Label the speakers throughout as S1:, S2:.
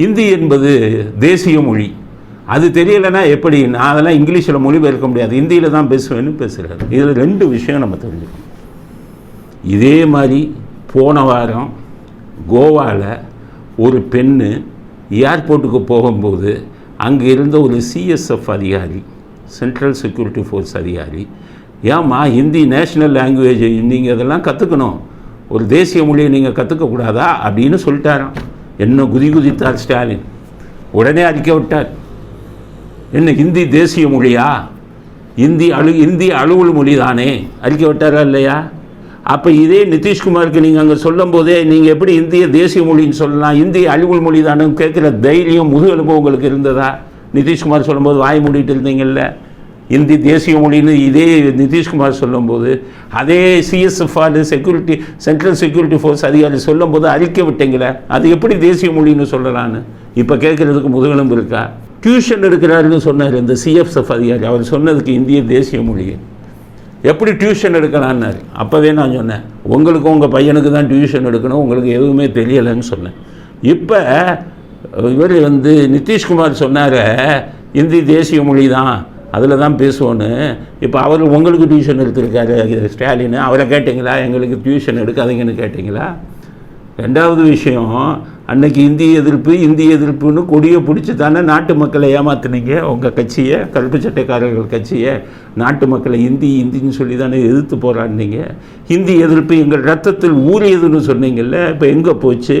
S1: ஹிந்தி என்பது தேசிய மொழி. அது தெரியலைன்னா எப்படி? நான் அதெல்லாம் இங்கிலீஷில் மொழிபெயர்க்க முடியாது. ஹிந்தியில் தான் பேசுவேன்னு பேசுகிறாரு இதில் ரெண்டு விஷயம் நம்ம தெரிஞ்சுக்கணும். இதே மாதிரி போன வாரம் கோவாவில் ஒரு பெண்ணு ஏர்போர்ட்டுக்கு போகும்போது அங்கே இருந்த ஒரு சிஎஸ்எஃப் அதிகாரி சென்ட்ரல் செக்யூரிட்டி ஃபோர்ஸ் அதிகாரி ஏம்மா ஹிந்தி நேஷ்னல் லாங்குவேஜ் நீங்கள் இதெல்லாம் கற்றுக்கணும் ஒரு தேசிய மொழியை நீங்கள் கற்றுக்கக்கூடாதா அப்படின்னு சொல்லிட்டாரான் என்ன குதி குதித்தார் ஸ்டாலின்? உடனே அறிக்கை விட்டார். என்ன ஹிந்தி தேசிய மொழியா? இந்தி அழு இந்தி அலுவல் மொழி தானே அறிக்கை விட்டாரா இல்லையா? அப்போ இதே நிதிஷ்குமாருக்கு நீங்கள் அங்கே சொல்லும் போதே நீங்கள் எப்படி இந்திய தேசிய மொழின்னு சொல்லலாம்? இந்திய அலுவல் மொழி தானே கேட்குற தைரியம் முதுகெலும்பு உங்களுக்கு இருந்ததா? நிதிஷ்குமார் சொல்லும்போது வாய் மூடிட்டு இருந்தீங்கல்ல. இந்தி தேசிய மொழின்னு இதே நிதிஷ்குமார் சொல்லும்போது அதே CSFR security central security force அதிகாரி சொல்லும்போது அறிக்கை விட்டீங்களே அது எப்படி தேசிய மொழின்னு சொல்லலான்னு? இப்போ கேட்குறதுக்கு முதுகெலும்பு இருக்கா? டியூஷன் எடுக்கிறாருன்னு சொன்னார் இந்த சிஎஃப்எஃப் அதிகாரி. அவர் சொன்னதுக்கு இந்திய தேசிய மொழி. எப்படி டியூஷன் எடுக்கலான்னாரு? அப்போவே நான் சொன்னேன் உங்களுக்கு உங்கள் பையனுக்கு தான் டியூஷன் எடுக்கணும் உங்களுக்கு எதுவுமே தெரியலைன்னு சொன்னேன். இப்போ இவர் வந்து நிதிஷ்குமார் சொன்னார் இந்தி தேசிய மொழி தான். அதில் தான் பேசுவோன்னு. இப்போ அவர் உங்களுக்கு டியூஷன் எடுத்திருக்காரு ஸ்டாலின். அவரை கேட்டிங்களா? எங்களுக்கு டியூஷன் எடுக்காதீங்கன்னு கேட்டிங்களா? ரெண்டாவது விஷயம் அன்னைக்கு இந்திய எதிர்ப்பு இந்திய எதிர்ப்புன்னு கொடியை பிடிச்சி தானே நாட்டு மக்களை ஏமாத்துனீங்க. உங்கள் கட்சியை கருப்பு சட்டைக்காரர்கள் கட்சியை நாட்டு மக்களை இந்தி இந்தின்னு சொல்லி தானே எதிர்த்து போராடினீங்க. ஹிந்தி எதிர்ப்பு எங்கள் ரத்தத்தில் ஊறியதுன்னு சொன்னீங்கல்ல இப்போ எங்கே போச்சு?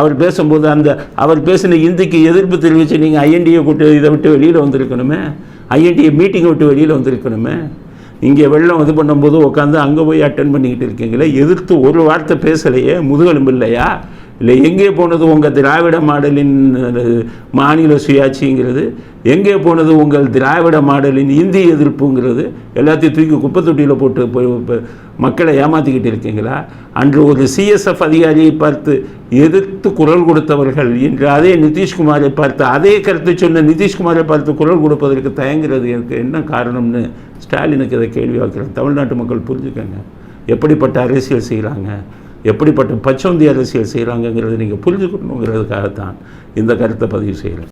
S1: அவர் பேசும்போது அந்த அவர் பேசின இந்திக்கு எதிர்ப்பு தெரிவித்து நீங்கள் ஐஎன்டிஏ கூட்டு இதை விட்டு வெளியில் வந்திருக்கணுமே. ஐஎன்டிஏ மீட்டிங் விட்டு வெளியில் வந்திருக்கணுமே இங்கே வெள்ளம் இது பண்ணும்போது உட்காந்து அங்கே போய் அட்டன் பண்ணிக்கிட்டு இருக்கீங்களே எதிர்த்து ஒரு வார்த்தை பேசலையே முதுகெலும்பு இல்லையா? இல்லை எங்கே போனது உங்கள் திராவிட மாடலின் மாநில சுயாட்சிங்கிறது? எங்கே போனது உங்கள் திராவிட மாடலின் இந்தி எதிர்ப்புங்கிறது? எல்லாத்தையும் தூக்கி குப்பை தொட்டியில் போட்டு போய் மக்களை ஏமாற்றிக்கிட்டு இருக்கீங்களா? அன்று ஒரு சிஎஸ்எஃப் அதிகாரியை பார்த்து எதிர்த்து குரல் கொடுத்தவர்கள் இன்று அதே நிதிஷ்குமாரை பார்த்து அதே கருத்தை சொன்ன நிதிஷ்குமாரை பார்த்து குரல் கொடுப்பதற்கு தயங்குறது எனக்கு என்ன காரணம்னு ஸ்டாலினுக்கு இதை கேள்வி வைக்கிறேன். தமிழ்நாட்டு மக்கள் புரிஞ்சுக்கங்க. எப்படிப்பட்ட அரசியல் செய்கிறாங்க? எப்படிப்பட்ட பச்சோந்தி அரசியல் செய்கிறாங்கங்கிறத நீங்கள் புரிஞ்சுக்கணுங்கிறதுக்காகத்தான் இந்த கருத்தை பதிவு செய்கிறேன்.